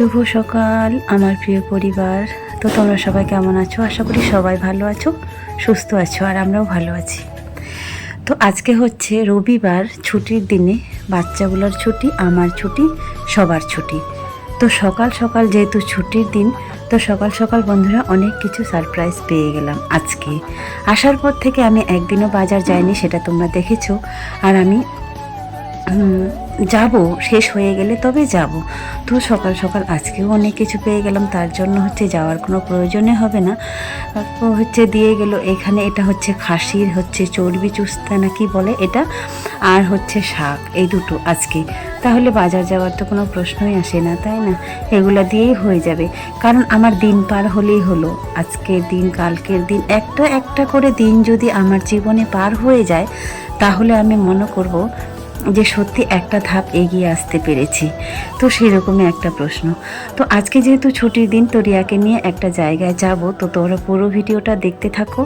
শুভ সকাল, আমার প্রিয় পরিবার। তো তোমরা সবাই কেমন আছো? আশা করি সবাই ভালো আছো, সুস্থ আছো, আর আমরাও ভালো আছি। তো আজকে হচ্ছে রবিবার, ছুটির দিনে বাচ্চাগুলোর ছুটি, আমার ছুটি, সবার ছুটি। তো সকাল সকাল যেহেতু ছুটির দিন, তো সকাল সকাল বন্ধুরা অনেক কিছু সারপ্রাইজ পেয়ে গেলাম আজকে। আসার পর থেকে আমি একদিনও বাজার যাইনি, সেটা তোমরা দেখেছ। আর আমি যাব, শেষ হয়ে গেলে তবে যাব। তো সকাল সকাল আজকেও অনেক কিছু পেয়ে গেলাম, তার জন্য হচ্ছে যাওয়ার কোনো প্রয়োজনে হবে না। হচ্ছে দিয়ে গেল, এখানে এটা হচ্ছে খাসির হচ্ছে চর্বি চুস্তা না কি বলে এটা, আর হচ্ছে শাক, এই দুটো আজকে। তাহলে বাজার যাওয়ার তো কোনো প্রশ্নই আসে না, তাই না? এগুলো দিয়েই হয়ে যাবে। কারণ আমার দিন পার হলেই হলো, আজকের দিন, কালকের দিন, একটা একটা করে দিন যদি আমার জীবনে পার হয়ে যায়, তাহলে আমি মনে করব যে সত্যি একটা ধাপ এগিয়ে আসতে পেরেছি। তো সেরকমই একটা প্রশ্ন। তো আজকে যেহেতু ছুটির দিন, তো রিয়াকে নিয়ে একটা জায়গায় যাব, তো তোমরা পুরো ভিডিওটা দেখতে থাকো।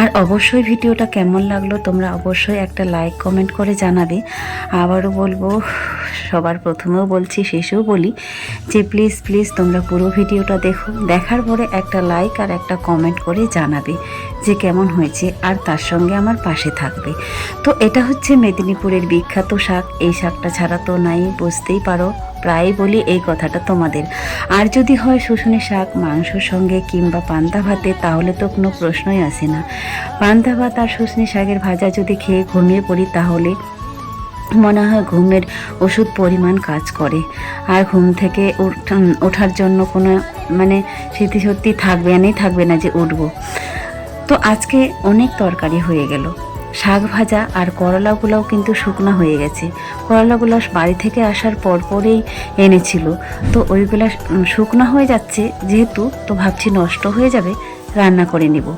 আর অবশ্যই ভিডিওটা কেমন লাগল তোমরা অবশ্যই একটা লাইক কমেন্ট করে জানাবে। আবারও বলব, সবার প্রথমেও বলছি, শেষেও বলি যে প্লিজ প্লিজ তোমরা পুরো ভিডিওটা দেখো। দেখার পরে একটা লাইক আর একটা কমেন্ট করে জানাবে যে কেমন হয়েছে আর তার সঙ্গে আমার পাশে থাকবে। তো এটা হচ্ছে মেদিনীপুরের বিখ্যাত শাক। এই শাকটা ছাড়া তো নাই, বুঝতেই পারো। প্রায় বলি এই কথাটা তোমাদের। আর যদি হয় শুশুনি শাক, মাংসর সঙ্গে কিংবা পান্তা ভাতে, তাহলে তো কোনো প্রশ্নই আসে না। পান্তা ভাত আর শুশনি শাকের ভাজা যদি খেয়ে ঘুমিয়ে পড়ি, তাহলে মনে হয় ঘুমের ওষুধ পরিমাণ কাজ করে। আর ঘুম থেকে ওঠার জন্য কোনো মানে স্মৃতি সত্যি থাকবে না থাকবে না যে উঠবো। তো আজকে অনেক তরকারি হয়ে গেল। শাক ভাজা আর করলাগুলোও কিন্তু শুকনো হয়ে গেছে। করলাগুলো বাড়ি থেকে আসার পর পরেই এনেছিল। তো ওইগুলা শুকনো হয়ে যাচ্ছে, যেহেতু তো ভাবছি নষ্ট হয়ে যাবে, রান্না করে নিব।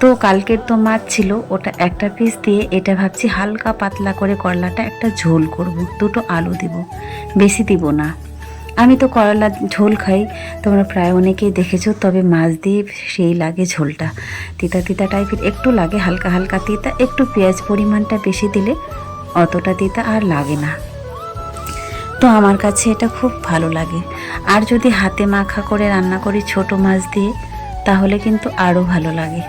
তো কালকের তো মাছ ছিল, ওটা একটা পিস দিয়ে এটা ভাবছি হালকা পাতলা করে করলাটা একটা ঝোল করব, দুটো আলু দিব। বেশি দিব না। আমি তো করলা ঝোল খাই। তোমরা প্রায় অনেকেই দেখেছ, তবে মাছ দিয়ে সেই লাগে ঝোলটা। তিতা তিতা টাইপের, একটু লাগে হালকা হালকা তিতা, একটু পেঁয়াজ পরিমাণটা বেশি দিলে অতটা তিতা আর লাগে না। তো আমার কাছে এটা খুব ভালো লাগে। আর যদি হাতে মাখা করে রান্না করি ছোট মাছ দিয়ে, তাহলে কিন্তু আরও ভালো লাগে।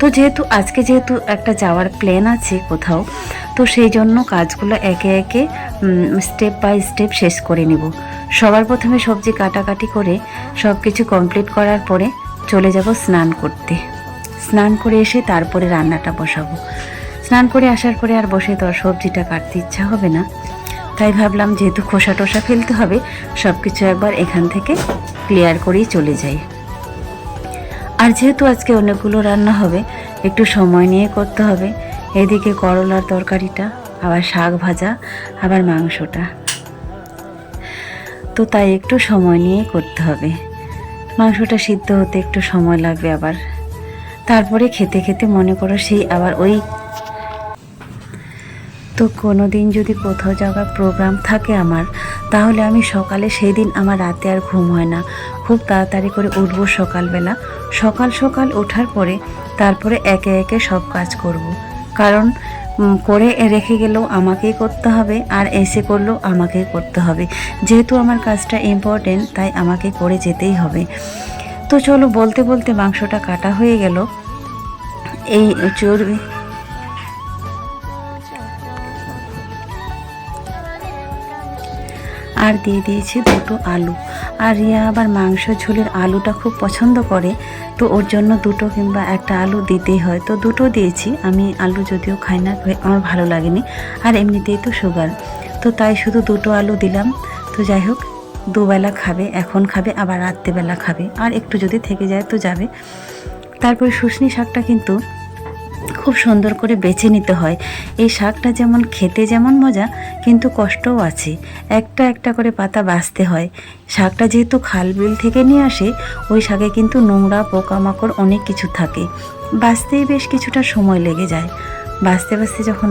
তো যেহেতু, আজকে যেহেতু একটা যাওয়ার প্ল্যান আছে কোথাও, তো সেই জন্য কাজগুলো একে একে স্টেপ বাই স্টেপ শেষ করে নিব। সবার প্রথমে সবজি কাটাকাটি করে সব কিছু কমপ্লিট করার পরে চলে যাব স্নান করতে। স্নান করে এসে তারপরে রান্নাটা বসাবো। স্নান করে আসার পরে আর বসে তো আর সবজিটা কাটতে ইচ্ছা হবে না। তাই ভাবলাম যেহেতু খোসা টোসা ফেলতে হবে সব কিছু একবার এখান থেকে ক্লিয়ার করেই চলে যাই। আর যেহেতু আজকে অনেকগুলো রান্না হবে, একটু সময় নিয়ে করতে হবে। এদিকে করলার তরকারিটা, আবার শাক ভাজা, আবার মাংসটা। তো তাই একটু সময় নিয়ে করতে হবে। মাংসটা সিদ্ধ হতে একটু সময় লাগবে আবার। তারপরে খেতে খেতে মনে করো সেই আবার ওই তো কোনো দিন যদি কোথাও যাওয়ার প্রোগ্রাম থাকে আমার, তাহলে আমি সকালে সেই দিন আমার রাতে আর ঘুম হয় না। খুব তাড়াতাড়ি করে উঠবো সকালবেলা। সকাল সকাল ওঠার পরে তারপরে একে একে সব কাজ করব। কারণ করে রেখে গেলেও আমাকেই করতে হবে আর এসে করলেও আমাকেই করতে হবে। যেহেতু আমার কাজটা ইম্পর্টেন্ট তাই আমাকে করে যেতেই হবে। তো চলো বলতে বলতে মাংসটা কাটা হয়ে গেল। এই চর্বি আর দিয়ে দিয়েছি দুটো আলু। আর রিয়া আবার মাংস ঝোলের আলুটা খুব পছন্দ করে, তো ওর জন্য দুটো কিংবা একটা আলু দিতেই হয়। তো দুটো দিয়েছি, আমি আলু যদিও খাই না আমার ভালো লাগেনি। আর এমনিতেই তো সুগার তো তাই শুধু দুটো আলু দিলাম। তো যাই হোক, দুবেলা খাবে, এখন খাবে, আবার রাত্রেবেলা খাবে। আর একটু যদি থেকে যায় তো যাবে। তারপরে শুশনি শাকটা কিন্তু খুব সুন্দর করে বেছে নিতে হয়। এই শাকটা যেমন খেতে যেমন মজা, কিন্তু কষ্টও আছে। একটা একটা করে পাতা বাছতে হয়। শাকটা যেহেতু খাল বিল থেকে নিয়ে আসে, ওই শাকে কিন্তু নোংরা, পোকামাকড় অনেক কিছু থাকে। বাছতেই বেশ কিছুটা সময় লেগে যায়। বাছতে বাছতে যখন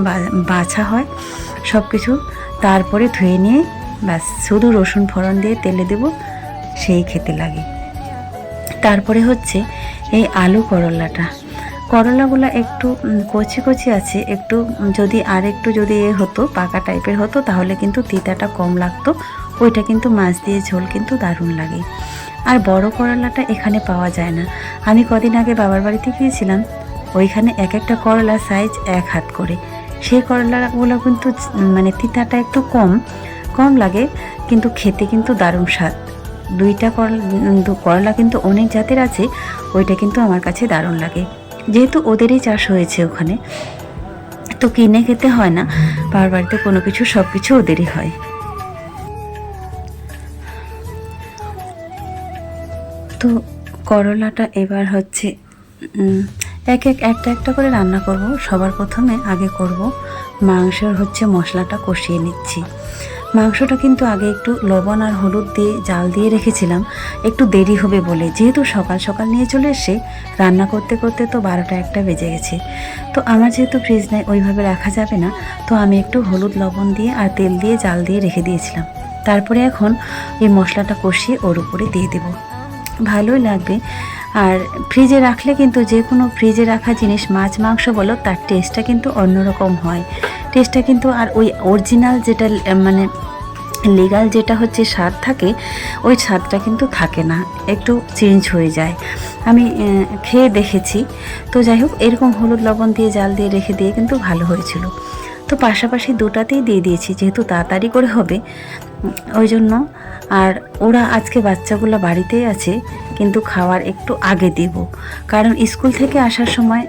বাছা হয় সব কিছু তারপরে ধুয়ে নিয়ে ব্যাস, শুধু রসুন ফোড়ন দিয়ে তেলে দেব, সেই খেতে লাগে। তারপরে হচ্ছে এই আলু করলাটা। করলাগুলো একটু কচি কচি আছে, একটু, যদি আর একটু যদি এ হতো, পাকা টাইপের হতো, তাহলে কিন্তু তিতাটা কম লাগতো। ওইটা কিন্তু মাছ দিয়ে ঝোল কিন্তু দারুণ লাগে। আর বড় করলাটা এখানে পাওয়া যায় না। আমি কদিন আগে বাবার বাড়িতে গিয়েছিলাম, ওইখানে এক একটা করলা সাইজ এক হাত করে। সেই করলাগুলো কিন্তু মানে তিতাটা একটু কম কম লাগে, কিন্তু খেতে কিন্তু দারুণ স্বাদ। দুইটা করলা করলা কিন্তু অনেক জাতের আছে, ওইটা কিন্তু আমার কাছে দারুণ লাগে। যেহেতু ওদেরই চাষ হয়েছে ওখানে, তো কিনে খেতে হয় না। বাবার বাড়িতে কোনো কিছু, সব কিছু ওদেরই হয়। তো করলাটা এবার হচ্ছে এক এক, একটা একটা করে রান্না করব। সবার প্রথমে আগে করব মাংসের হচ্ছে মশলাটা কষিয়ে নিচ্ছি। মাংসটা কিন্তু আগে একটু লবণ আর হলুদ দিয়ে জাল দিয়ে রেখেছিলাম। একটু দেরি হবে বলে। যেহেতু সকাল সকাল নিয়ে চলে এসে রান্না করতে করতে তো বারোটা একটা বেজে গেছে। তো আমার যেহেতু ফ্রিজ নেই, ওইভাবে রাখা যাবে না। তো আমি একটু হলুদ, লবণ দিয়ে আর তেল দিয়ে জাল দিয়ে রেখে দিয়েছিলাম। তারপরে এখন এই মশলাটা কষিয়ে ওর উপরে দিয়ে দেবো। ভালোই লাগবে। আর ফ্রিজে রাখলে কিন্তু যে কোনো ফ্রিজে রাখা জিনিস, মাছ, মাংস বলো, তার টেস্টটা কিন্তু অন্যরকম হয়। টেস্টটা কিন্তু আর ওই অরিজিনাল যেটা মানে লিগাল যেটা হচ্ছে স্বাদ থাকে, ওই স্বাদটা কিন্তু থাকে না, একটু চেঞ্জ হয়ে যায়। আমি খেয়ে দেখেছি। তো যাই হোক, এরকম হলুদ লবণ দিয়ে, জাল দিয়ে রেখে দিয়ে কিন্তু ভালো হয়েছিল। তো পাশাপাশি দুটাতেই দিয়ে দিয়েছি, যেহেতু তাড়াতাড়ি করে হবে। ওই জন্য আর ওরা আজকে বাচ্চাগুলো বাড়িতেই আছে, কিন্তু খাওয়ার একটু আগে দেব। কারণ স্কুল থেকে আসার সময়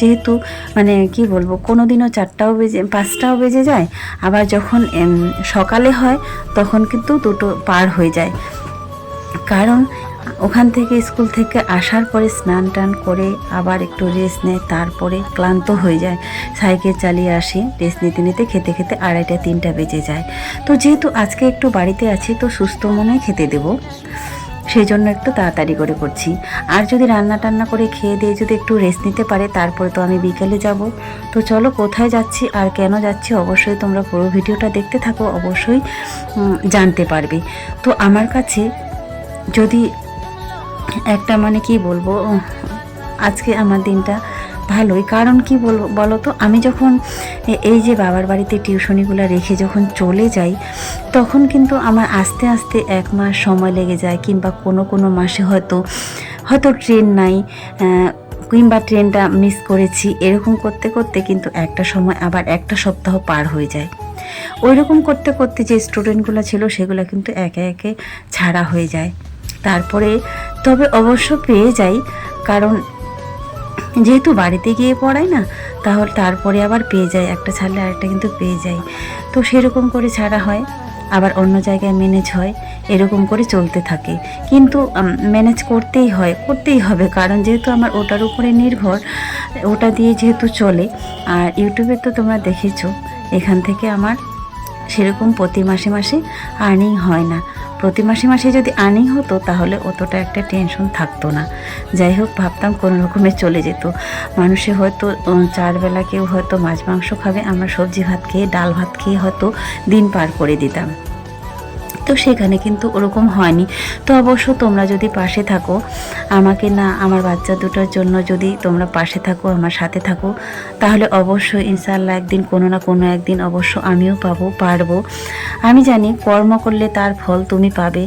যেহেতু মানে কি বলব কোনো দিনও চারটাও বেজে, পাঁচটাও বেজে যায়, আবার যখন সকালে হয়, তখন কিন্তু দুটো পার হয়ে যায়। কারণ, ওখান থেকে স্কুল থেকে আসার পরে স্নান টান করে আবার একটু রেস্ট নেয়, তারপরে ক্লান্ত হয়ে যায়। সাইকেল চালিয়ে আসি রেস্ট নিতে নিতে খেতে খেতে আড়াইটা, তিনটা বেজে যায়। তো যেহেতু আজকে একটু বাড়িতে আছি, তো সুস্থ মনে খেতে দেবো। সেই জন্য একটু তাড়াতাড়ি করে করছি। আর যদি রান্না টান্না করে খেয়ে দিয়ে যদি একটু রেস্ট নিতে পারে, তারপরে তো আমি বিকেলে যাব। তো চলো কোথায় যাচ্ছি আর কেন যাচ্ছি অবশ্যই তোমরা পুরো ভিডিওটা দেখতে থাকো, অবশ্যই জানতে পারবে। তো আমার কাছে যদি একটা মানে কি বলব আজকে আমার দিনটা ভালোই। কারণ কি বলব বলো তো আমি যখন এই যে বাবার বাড়িতে টিউশনিগুলো রেখে যখন চলে যাই, তখন কিন্তু আমার আস্তে আস্তে এক মাস সময় লেগে যায়, কিংবা কোনো কোনো মাসে হয়তো হয়তো ট্রেন নাই কিংবা ট্রেনটা মিস করেছি, এরকম করতে করতে কিন্তু একটা সময় আবার একটা সপ্তাহ পার হয়ে যায়। ওই রকম করতে করতে যে স্টুডেন্টগুলো ছিল, সেগুলো কিন্তু একে একে ছাড়া হয়ে যায়। তারপরে তবে অবশ্য পেয়ে যাই, কারণ যেহেতু বাড়িতে গিয়ে পড়াই না, তাহলে তারপরে আবার পেয়ে যায়। একটা ছাড়লে আরেকটা কিন্তু পেয়ে যায়। তো সেরকম করে ছাড়া হয়, আবার অন্য জায়গায় ম্যানেজ হয়, এরকম করে চলতে থাকে। কিন্তু ম্যানেজ করতেই হয়, করতেই হবে। কারণ যেহেতু আমার ওটার উপরে নির্ভর, ওটা দিয়ে যেহেতু চলে, আর ইউটিউবে তো তোমরা দেখেছ, এখান থেকে আমার সেরকম প্রতি মাসে মাসে আর্নিং হয় না। প্রতি মাসে মাসে যদি আনি হতো, তাহলে অতটা একটা টেনশন থাকতো না। যাই হোক, ভাবতাম কোনো রকমে চলে যেত। মানুষে হয়তো চারবেলা কেউ হয়তো মাছ, মাংস খাবে, আমরা সবজি ভাত খেয়ে, ডাল ভাত খেয়ে হয়তো দিন পার করে দিতাম। তো সেখানে কিন্তু ওরকম হয়নি। তো অবশ্য তোমরা যদি পাশে থাকো, আমাকে না, আমার বাচ্চা দুটোর জন্য যদি তোমরা পাশে থাকো, আমার সাথে থাকো, তাহলে অবশ্যই ইনশাল্লাহ একদিন কোনো না কোনো একদিন অবশ্য আমিও পাবো, পারব। আমি জানি কর্ম করলে তার ফল তুমি পাবে।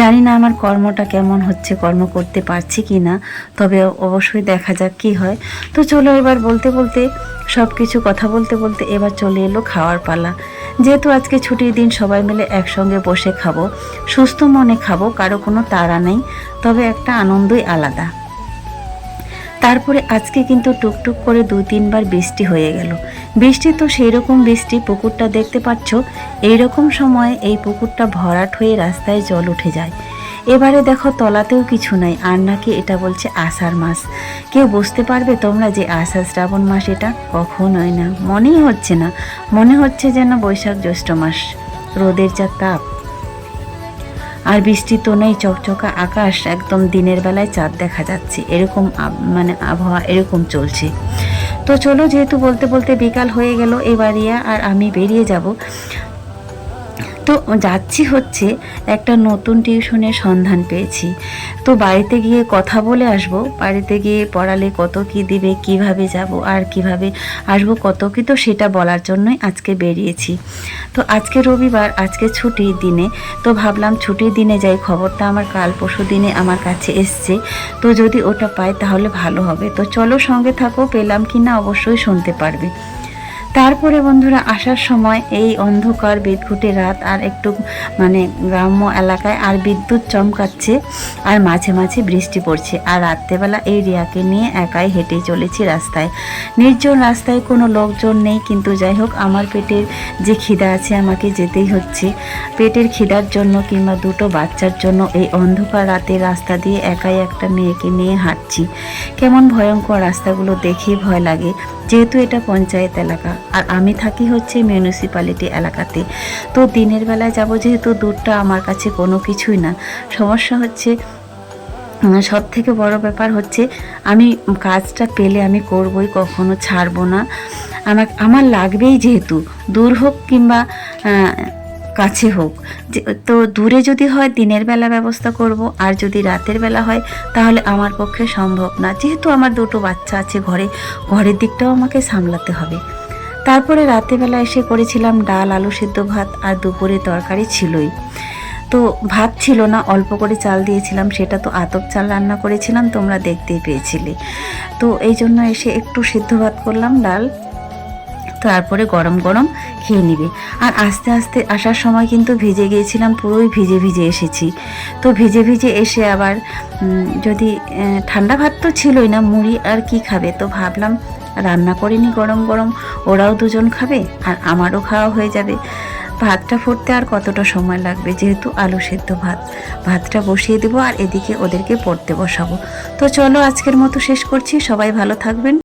জানি না আমার কর্মটা কেমন হচ্ছে, কর্ম করতে পারছি কি না তবে অবশ্যই দেখা যাক কি হয়। তো চলো এবার বলতে বলতে সব কিছু কথা বলতে বলতে এবার চলে এলো খাওয়ার পালা। যেহেতু আজকে ছুটির দিন সবাই মিলে একসঙ্গে বসে খাব, সুস্থ মনে খাব, কারও কোনো তাড়া নেই, তবে একটা আনন্দই আলাদা। তারপরে আজকে কিন্তু টুকটুক করে দুই তিনবার বৃষ্টি হয়ে গেল। বৃষ্টি তো সেই রকম বৃষ্টি, পুকুরটা দেখতে পাচ্ছ এই রকম সময়ে এই পুকুরটা ভরাট হয়ে রাস্তায় জল উঠে যায়। এবারে দেখো তলাতেও কিছু নাই, আর নাকি এটা বলছে আষাঢ় মাস। কেউ বুঝতে পারবে তোমরা যে আষাঢ় শ্রাবণ মাস এটা? কখনোই না, মনেই হচ্ছে না। মনে হচ্ছে যেন বৈশাখ জ্যৈষ্ঠ মাস, রোদের যা তাপ। আর বৃষ্টি তো নেই, চকচকা আকাশ, একদম দিনের বেলায় চাঁদ দেখা যাচ্ছে। এরকম মানে আবহাওয়া এরকম চলছে। তো চলো, যেহেতু বলতে বলতে বিকাল হয়ে গেল এবারিয়া আর আমি বেরিয়ে যাব। তো যাচ্ছি হচ্ছে একটা নতুন টিউশনের সন্ধান পেয়েছি। তো বাড়িতে গিয়ে কথা বলে আসব, বাড়িতে গিয়ে পড়ালে কত কি দিবে, কীভাবে যাব, আর কীভাবে আসব, কত কি তো সেটা বলার জন্যই আজকে বেরিয়েছি। তো আজকে রবিবার, আজকে ছুটির দিনে, তো ভাবলাম ছুটির দিনে যাই, খবরটা আমার কাল পরশু দিনে আমার কাছে এসছে। তো যদি ওটা পাই তাহলে ভালো হবে। তো চলো সঙ্গে থাকো, পেলাম কি না অবশ্যই শুনতে পারবে। তারপরে বন্ধুরা আসার সময় এই অন্ধকার বিদ্যুটে রাত আর একটু মানে গ্রাম্য এলাকায় আর বিদ্যুৎ চমকাচ্ছে আর মাঝে মাঝে বৃষ্টি পড়ছে। আর রাত্রেবেলা এই রিয়াকে নিয়ে একাই হেঁটে চলেছি রাস্তায়। নির্জন রাস্তায় কোনো লোকজন নেই, কিন্তু যাই হোক, আমার পেটের যে খিদা আছে আমাকে যেতেই হচ্ছে। পেটের খিদার জন্য কিংবা দুটো বাচ্চার জন্য এই অন্ধকার রাতে রাস্তা দিয়ে একাই একটা মেয়েকে নিয়ে হাঁটছি। কেমন ভয়ঙ্কর রাস্তাগুলো দেখেই ভয় লাগে। যেহেতু এটা পঞ্চায়েত এলাকা। আর আমি থাকি হচ্ছে মিউনিসিপ্যালিটি এলাকাতে। তো দিনের বেলায় যাব যেহেতু দূরটা আমার কাছে কোনো কিছুই না। সমস্যা হচ্ছে সব থেকে বড় ব্যাপার হচ্ছে আমি কাজটা পেলে আমি করবই, কখনো ছাড়বো না। আমার আমার লাগবেই যেহেতু, দূর হোক কিংবা কাছে হোক। তো দূরে যদি হয় দিনের বেলা ব্যবস্থা করব, আর যদি রাতের বেলা হয় তাহলে আমার পক্ষে সম্ভব না। যেহেতু আমার দুটো বাচ্চা আছে ঘরে, ঘরের দিকটাও আমাকে সামলাতে হবে। তারপরে রাতেরবেলা এসে করেছিলাম ডাল, আলু সিদ্ধ ভাত আর দুপুরে তরকারি ছিলই। তো ভাত ছিল না, অল্প করে চাল দিয়েছিলাম, সেটা তো আতপ চাল রান্না করেছিলাম, তোমরা দেখতেই পেয়েছিলে। তো এই জন্য এসে একটু সিদ্ধ ভাত করলাম, ডাল, তারপরে গরম গরম খেয়ে নিবে। আর আস্তে আস্তে আসার সময় কিন্তু ভিজে গিয়েছিলাম, পুরোই ভিজে ভিজে এসেছি। তো ভিজে ভিজে এসে আবার যদি ঠান্ডা ভাত তো ছিলই না, মুড়ি আর কি খাবে? তো ভাবলাম রান্না করিনি গরম গরম, ওরাও দুজন খাবে আর আমারও খাওয়া হয়ে যাবে। ভাতটা ফুটতে আর কতটা সময় লাগবে যেহেতু আলু সেদ্ধ ভাত। ভাতটা বসিয়ে দেবো আর এদিকে ওদেরকে পড়তে বসাবো। তো চলো আজকের মতো শেষ করছি। সবাই ভালো থাকবেন।